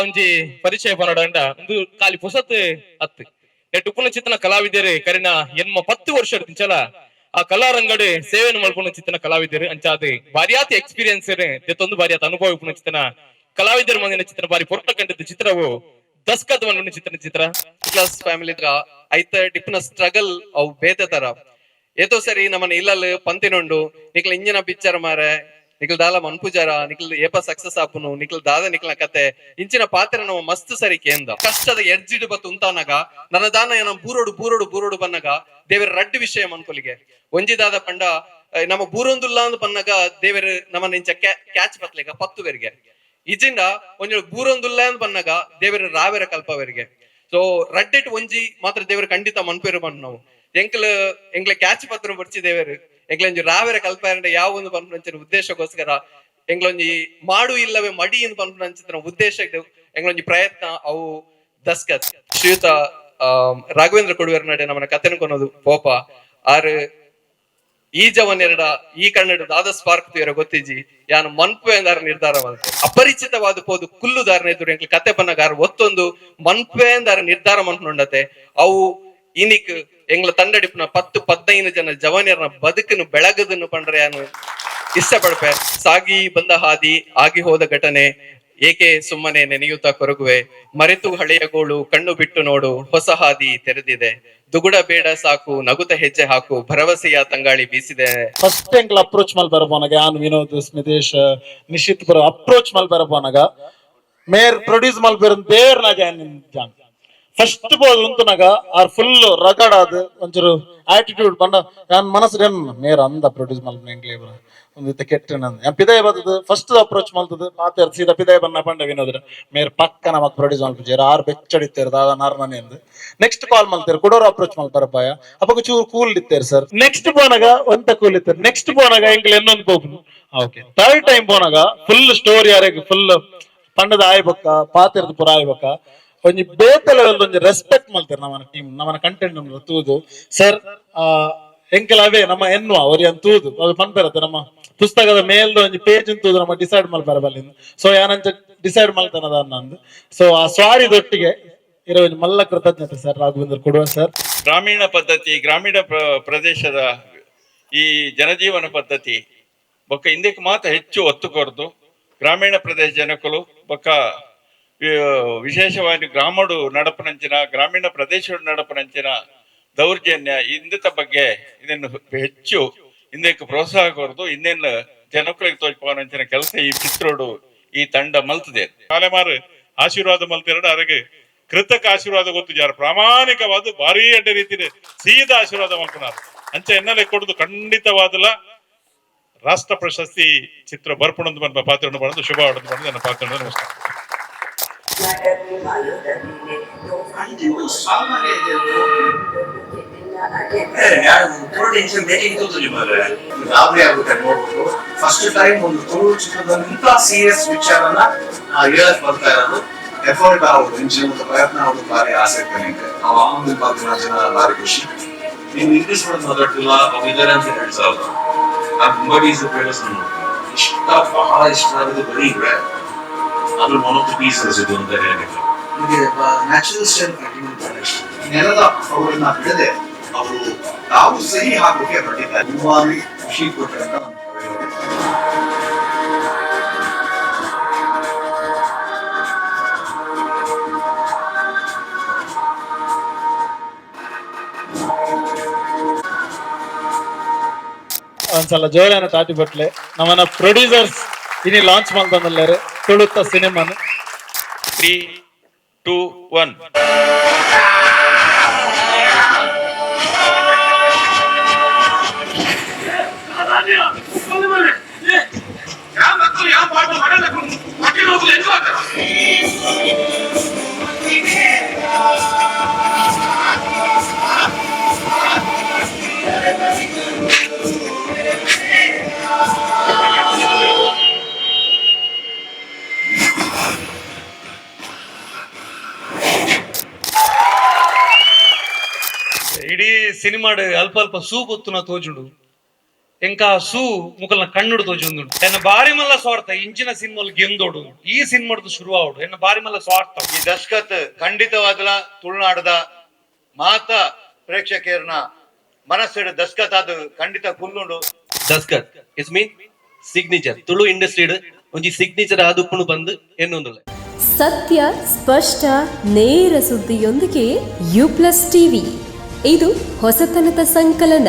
ಒಂಜಿ ಪರಿಚಯ ಪನೋಡ ಒಂದು ಕಾಲಿ ಪುಸತ್ ಅತ್ ನೆಟ್ ಉಪ್ಪುನ ಚಿತ್ತನ ಕಲಾವಿದರು ಕರಿನ ಎನ್ಮ ಪತ್ತು ವರ್ಷ ತಿಂಚಲ. ಆ ಕಲಾರಂಗಡೆ ಸೇವೆಯನ್ನು ಮಾಡ್ಕೊಂಡು ಚಿತ್ತನ ಕಲಾವಿದರು ಅಂಚಾದ ಬಾರಿಯಾತಿ ಎಕ್ಸ್ಪೀರಿಯನ್ಸ್ ತೆತ್ತೊಂದು ಬಾರಿಯಾತ ಅನುಭವ ಉಪ್ಪುನ ಚಿತ್ತನ ಕಲಾವಿದರ ಮಂದಿನ ಚಿತ್ರ ಬಾರಿ ಪೊರ್ಟ ಕಂಡಿದ್ದ ಚಿತ್ರವು ದಸ್ಕತ್ ಮಲ್ಪುನ ಚಿತ್ರನ ಚಿತ್ರ. ಕ್ಲಾಸ್ ಫ್ಯಾಮಿಲಿ ಐತ ಡಿಪ್ನ ಸ್ಟ್ರಗಲ್ ಅವು ಬೇತೆ ತರ. ಏತೋ ಸರಿ ನಮ್ಮನ್ನ ಇಲ್ಲಲ್ ಪಂತಿನೊಂಡು, ನಿಕ್ಲ ಇಂಜಿನ ಪಿಕ್ಚರ್ ಮಾರೆ ನಿಕ್ಲ ದಾಲ ಮನ್ಪುಜಾರ, ನಿಖಿಲ್ ಏಪ ಸಕ್ಸಸ್ ಆಪುನು, ನಿಖಿಲ್ ದಾದ ನಿಕ್ಲ ಕತೆ ಇಂಚಿನ ಪಾತ್ರ ನಾವು ಮಸ್ತ್ ಸರಿ ಕೇಂದ. ಕಷ್ಟದ ಎಡ್ಜಿಡ್ ಬತ್ತು ಉಂತಾನಗ ನನ್ನ ದಾನ ಏನ ಬೂರೋಡು ಬೂರೋಡು ಬೂರೋಡು ಬನ್ನಗ, ದೇವರ ರಡ್ಡು ವಿಷಯ ಮನ್ಕೊಲಿಗೆ. ಒಂಜಿದಾದ ಪಂಡ ನಮ್ಮ ಬೂರೊಂದುಲ್ಲ ಅಂದ್ ಪನ್ನಗ ದೇವರ ನಮ್ಮ ನಿಂಚ ಕ್ಯಾಚ್ ಬತ್ಲಿಗ, ಪತ್ತುವೆರಿಗೆ. ಇಜಿಂಡ ಒಂಜಿ ಬೂರೊಂದುಲ್ಲ ಅಂದ್ ಪನ್ನಗ ದೇವರ ರಾವೆರ ಕಲ್ಪವರಿಗೆ. ಸೊ ರಡ್ಡೆಟ್ ಒಂಜಿ ಮಾತ್ರ ದೇವರ ಖಂಡಿತ ಮನ್ಪೇರು ಬಂದ್ ನಾವು ಎಂಕ್ಲ ಎಂಕ್ಲ ಕ್ಯಾಚ್ ಪತ್ರ ಬರ್ಚಿ ದೇವರು ಎಂಕ್ಲೊಂಜಿ ರಾವೆರ ಯಾವ ಒಂದು ಪನ್ಪಂಚಿನ ಉದ್ದೇಶಕ್ಕೋಸ್ಕರ ಎಂಗ್ಲೊಂಜಿ ಮಾಡು ಇಲ್ಲವೇ ಮಡಿ ಎಂದು ಪನ್ಪಂಚಿನ ಉದ್ದೇಶ ಎಂಗ್ಲೊಂಜಿ ಪ್ರಯತ್ನ ಅವು ದಸ್ಕತ್ ಶ್ರೀಯುತ ರಾಘವೇಂದ್ರ ಕೊಡುವರ ನಡೆ ನಮ್ಮನ ಕಥೆನ ಕೊನೋದು ಪೋಪ. ಆರು, ಈಜವನ್ನೆರಡ, ಈ ಕನ್ನಡ ದಾದ ಸ್ಪಾರ್ಕ್ ತುಯರ ಗೊತ್ತಿಜಿ ಯಾನು ಮನ್ಪು ಎಂದಾರ ನಿರ್ಧಾರ ಅಪರಿಚಿತವಾದ ಪೋದು ಕುಲ್ಲುದಾರನ ಎದುರು ಎಂಕ್ಲ ಕತೆ ಪನ್ನಗಾರ ಒತ್ತೊಂದು ಮನ್ಪೆ ಎಂದಾರ ನಿರ್ಧಾರ ಮನ್ಪುಂಡತೆ ಅವು ಇನಿಕ್ ಎಂಗ್ಲ ತಂಡಡಿಪ್ನ ಪತ್ತು ಪದ್ನೈದು ಜನ ಜವಾನಿಯರ್ನ ಬದುಕನ್ನು ಬೆಳಗದನ್ನು ಪಂಡ್ರೆ ಯಾನು ಇಷ್ಟಪಡ್ಪೆ. ಸಾಗಿ ಬಂದ ಹಾದಿ ಆಗಿ ಹೋದ ಘಟನೆ. ಏಕೆ ಸುಮ್ಮನೆ ನೆನೆಯುತ್ತಾ ಕೊರಗುವೆ? ಮರೆತು ಹಳೆಯ ಗೋಳು ಕಣ್ಣು ಬಿಟ್ಟು ನೋಡು, ಹೊಸ ಹಾದಿ ತೆರೆದಿದೆ. ದುಗುಡ ಬೇಡ ಸಾಕು, ನಗುತ ಹೆಜ್ಜೆ ಹಾಕು, ಭರವಸೆಯ ತಂಗಾಳಿ ಬೀಸಿದೆ. ಫಸ್ಟ್ ಎಂಗ್ಲ ಅಪ್ರೋಚ್ ಮಲ್ ಬರಬೋನಾಗ ಆನ್ ವಿನೋದ್, ಸ್ಮಿತೇಶ್, ನಿಶಿತ್ ಬರ ಅಪ್ರೋಚ್ ಮಲ್ ಬರಬೋನಾಗ. ಮೇರ್ ಪ್ರೊಡ್ಯೂಸ್ ಮಲ್ ಬೇರೆ ಬೇರ್ ಜಾನ್ ಜಾನ್? ಫಸ್ಟ್ ಬಾಲ್ ಉಂತುನಾಗ ಆರ್ ಫುಲ್ ರಗಡ್ ಆದ್ ಒಂಚೂರು ಆಟಿಟ್ಯೂಡ್ ಬಂದ. ನನ್ನ ಮನಸ್ಸು ಏನ್ ಮೇರ್ ಅಂದ ಪ್ರೊಡ್ಯೂಸ್ ಮಲ್ ಎಂಗ್ಲೇ ಬರ ಒಂದು ಕೆಟ್ಟ ನನ್ನ ಪಿದಾಯ ಬರ್ತದ ಫಸ್ಟ್ ಅಪ್ರೋಚ್ ಮಲ್ತದ ಮಾತೆ ಸೀದಾ ಪಿದಾಯ ಬನ್ನ ಪಂಡ ವಿನೋದ್ರ. ಮೇರ್ ಪಕ್ಕ ನಮಕ್ ಪ್ರೊಡ್ಯೂಸ್ ಮಲ್ಪಿಜೇರ್ ಆರ್ ಬೆಚ್ಚಡಿತ್ತೇರ್ ದಾದ ನಾರ್ಮನೆ ಎಂದು ನೆಕ್ಸ್ಟ್ ಕಾಲ್ ಮಲ್ತೇರ್ ಕೊಡೋರು ಅಪ್ರೋಚ್ ಮಲ್ಪರಪಾಯ ಅಪ್ಪ ಚೂರು ಕೂಲ್ ಇತ್ತೇರ್ ಸರ್ ನೆಕ್ಸ್ಟ್ ಬೋನಾಗ ಒಂತ ಕೂಲ್ ಇತ್ತೇರ್. ನೆಕ್ಸ್ಟ್ ಬೋನಾಗ ಎಂಗ್ಲ ಇನ್ನೊಂದು ಬೋಗ್ನು ಓಕೆ ಥರ್ಡ್ ಟೈಮ್ ಬೋನಾಗ ಫುಲ್ ಸ್ಟೋರಿ ಯಾರಿಗೆ ಫುಲ್ ಪಂಡದ ಆಯ್ಬಕ್ಕ ಪಾತಿರ್ದ ಪುರ ಆಯ್ಬಕ್ಕ ಒಂಜಿ ಬೇತ ಲೆವೆಲ್ ಒಂಜಿ ರೆಸ್ಪೆಕ್ಟ್ ಮಾಡ್ತಾರೆ ನಮ್ಮ ಟೀಮ್ ನಮ್ಮ ಕಂಟೆಂಟ್ ನಮ್ಗೆ ತೂದು. ಸರ್ ಎಂಕೆಲ ಅವೇ ನಮ್ಮ ಎನ್ನುವ ಅವ್ರಿಗೆ ಅಂತೂದು ಅದು ಪನ್ಪೆರತ್ತೆ ನಮ್ಮ ಪುಸ್ತಕದ ಮೇಲ್ದ ಒಂಜಿ ಪೇಜ್ ತೂದು, ನಮ್ಮ ಡಿಸೈಡ್ ಮಾಡ್ಬಾರ ಬಲ್ಲಿಂದ ಸೊ ಯಾನಂಚ ಡಿಸೈಡ್ ಮಾಡ್ತಾನದ ಅನ್ನಂದು. ಸೊ ಆ ಸ್ವಾರಿದೊಟ್ಟಿಗೆ ಇರೋ ಒಂದು ಮಲ್ಲ ಕೃತಜ್ಞತೆ ಸರ್ ರಾಘವೇಂದ್ರ ಕೊಡುವ ಸರ್ ಗ್ರಾಮೀಣ ಪದ್ಧತಿ, ಗ್ರಾಮೀಣ ಪ್ರ- ಪ್ರದೇಶದ ಈ ಜನಜೀವನ ಪದ್ಧತಿ, ಬೊಕ್ಕ ಹಿಂದಕ್ಕೆ ಮಾತ್ರ ಹೆಚ್ಚು ಒತ್ತು ಕೊರದು. ಗ್ರಾಮೀಣ ಪ್ರದೇಶ ಜನಕುಲು ಬೊಕ್ಕ ವಿಶೇಷವಾಗಿ ಗ್ರಾಮಡು ನಡಪನಂಚಿನ, ಗ್ರಾಮೀಣ ಪ್ರದೇಶ ನಡಪನಂಚಿನ ದೌರ್ಜನ್ಯ ಇಂದಿತ ಬಗ್ಗೆ ಇದನ್ನು ಹೆಚ್ಚು ಇಂದಕ್ಕೆ ಪ್ರೋತ್ಸಾಹ ಕೊರದು ಇನ್ನೇನು ಜನಕ್ಕಳಿಗೆ ತೋಚ್ಪವನಂಚಿನ ಕೆಲಸ ಈ ಚಿತ್ರೋಡು ಈ ತಂಡ ಮಲ್ತದೆ. ಕಾಲೆಮಾರು ಆಶೀರ್ವಾದ ಮಲ್ತಿರಡು ಅರಗೆ ಕೃತಕ ಆಶೀರ್ವಾದ ಗೊತ್ತು ಜಾರ. ಪ್ರಾಮಾಣಿಕವಾದ, ಭಾರಿ ಅಡ್ಡ ರೀತಿಯಲ್ಲಿ ಸೀದಾ ಆಶೀರ್ವಾದ ಮಾಡ್ಕೊನಾರ ಅಂಚ ಎನ್ನಲೆ ಕೊಡುದು ಖಂಡಿತವಾದಲ್ಲ. ರಾಷ್ಟ್ರ ಪ್ರಶಸ್ತಿ ಚಿತ್ರ ಬರ್ಪಣ ಬಂದು ಶುಭ ಬಂದು ನನ್ನ ಪಾತ್ರ ನಮಸ್ಕಾರ ಗಾಬರಿ ಆಗುತ್ತೆ ನೋಡ್ಬಿಟ್ಟು ಫಸ್ಟ್ ಟೈಮ್ ಒಂದು ತುಳು ಚಿತ್ರದಲ್ಲಿ ಇಂಥ ಸೀರಿಯಸ್ ವಿಚಾರನ ಹೇಳಕ್ ಬರ್ತಾ ಇರೋದು ಎಫರ್ಟ್ ಅವ್ರು ಇಂಜಿನ್ ಪ್ರಯತ್ನ ಅವ್ರು ಭಾರಿ ಆಸಕ್ತಿ ನನಗೆ ನಾವು ಆನಂದ ಪಾತ್ರ ಜನ ಭಾರಿ ಖುಷಿ ನೀವು ಇಂಗ್ಲಿಷ್ ಮಾಡೋದು ಮಾತಾಡ್ತಿಲ್ಲ ಅವ್ ಇದಾರೆ ಅಂತ ಹೇಳ್ಸಲ್ಲ ನಾನು ತುಂಬಾ ಪ್ಲೇಯರ್ಸ್ ಇಷ್ಟ ಬಹಳ ಇಷ್ಟ ಆಗೋದು ಬರೀ ಇವೆ ಅದ್ರ ಒನ್ ಆಫ್ ದ ಇದು ಅಂತ ಹೇಳಬೇಕು. ನ್ಯಾಚುರಲ್ ಸ್ಟೈಲ್ ನೆಲದ ಅವರನ್ನ ಬಿಡದೆ ಅವರು ತಾವು ಸಹಿ ಹಾಕೋಕೆ ಹೊರಟಿದ್ದಾರೆ ತುಂಬಾನೇ ಖುಷಿ ಕೊಟ್ಟಂತ. ಒಂದ್ಸಲ ಜೋರಾನ ತಾಟಿ ಬಟ್ಲೆ. ನಮ್ಮನ್ನ ಪ್ರೊಡ್ಯೂಸರ್ಸ್ ಇನಿ ಲಾಂಚ್ ಮಾಡ್ತಂದಲ್ಲಾರೆ ತುಳುತ್ತ ಸಿನಿಮಾನ. ತ್ರೀ ಟೂ ಒನ್ ಸಿನಿಮಾಡ್ ಅಲ್ಪ ಅಲ್ಪ ಸೂ ಒತ್ತುನ ತೋಜುಂಡು. ಎಂಕ ಸೂ ಮುಕಲ್ನ ಕಣ್ಣುಡು ತೋಜೊಂದುಂಡು ಎನ್ನ ಬಾರಿ ಮಲ್ಲ ಸ್ವಾರ್ಥ ಇಂಚಿನ ಸಿನಿಮಾಲ್ ಗೆಂದೋಡು. ಈ ಸಿನಿಮಾಡ್ದು ಶುರು ಆವಡು ಎನ್ನ ಬಾರಿ ಮಲ್ಲ ಸ್ವಾರ್ಥ. ಈ ದಶ್ಕತ್ ಖಂಡಿತವಾದಲ ತುಳುನಾಡದ ಮಾತ ಪ್ರೇಕ್ಷಕರನ್ನ ಮನಸ್ಸಿಡು ದಸ್ಕತ್ ಅದು ಖಂಡಿತ ಕುಲ್ಲುಂಡು. ದಸ್ಕತ್ ಇಸ್ ಮೀನ್ ಸಿಗ್ನೇಚರ್. ತುಳು ಇಂಡಸ್ಟ್ರಿಡ್ ಒಂಜಿ ಸಿಗ್ನೇಚರ್ ಆದುಪ್ಪುನು ಬಂದು ಎನ್ನೊಂದುಲ್ಲ ಸತ್ಯ ಸ್ಪಷ್ಟ ನೇರ ಸುದ್ದಿಯೊಂದಿಗೆ ಯು ಪ್ಲಸ್ ಟಿವಿ. ಇದು ಹೊಸತನದ ಸಂಕಲನ.